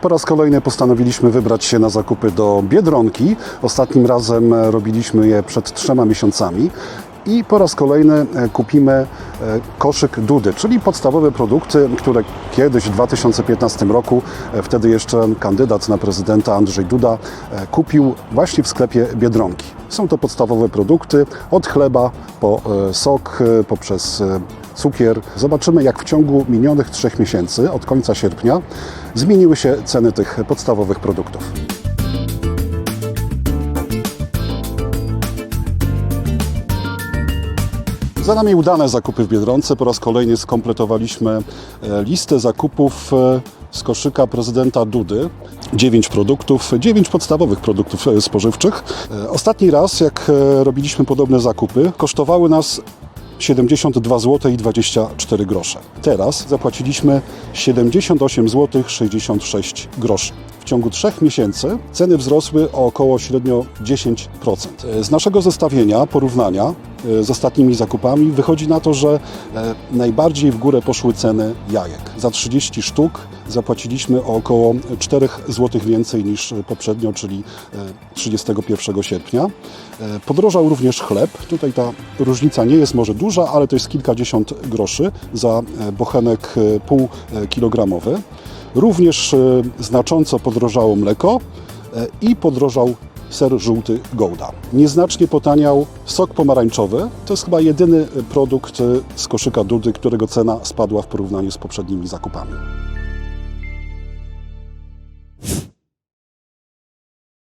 Po raz kolejny postanowiliśmy wybrać się na zakupy do Biedronki. Ostatnim razem e, robiliśmy je przed trzema miesiącami. I po raz kolejny e, kupimy e, koszyk Dudy, czyli podstawowe produkty, które kiedyś w 2015 roku, wtedy jeszcze kandydat na prezydenta Andrzej Duda, kupił właśnie w sklepie Biedronki. Są to podstawowe produkty od chleba po sok, poprzez cukier. Zobaczymy, jak w ciągu minionych trzech miesięcy, od końca sierpnia, zmieniły się ceny tych podstawowych produktów. Za nami udane zakupy w Biedronce. Po raz kolejny skompletowaliśmy e, listę zakupów e, z koszyka prezydenta Dudy. Dziewięć produktów, dziewięć podstawowych produktów e, spożywczych. Ostatni raz, jak robiliśmy podobne zakupy, kosztowały nas 72 zł i 24 grosze. Teraz zapłaciliśmy 78 zł 66 groszy. W ciągu trzech miesięcy ceny wzrosły o około średnio 10%. Z naszego zestawienia, porównania e, z ostatnimi zakupami wychodzi na to, że e, najbardziej w górę poszły ceny jajek. Za 30 sztuk zapłaciliśmy o około 4 zł więcej niż poprzednio, czyli e, 31 sierpnia. E, Podrożał również chleb. Tutaj ta różnica nie jest może duża, ale to jest kilkadziesiąt groszy za e, bochenek e, półkilogramowy. Również e, znacząco podrożało mleko e, i podrożał ser żółty Gouda. Nieznacznie potaniał sok pomarańczowy. To jest chyba jedyny produkt e, z koszyka Dudy, którego cena spadła w porównaniu z poprzednimi zakupami.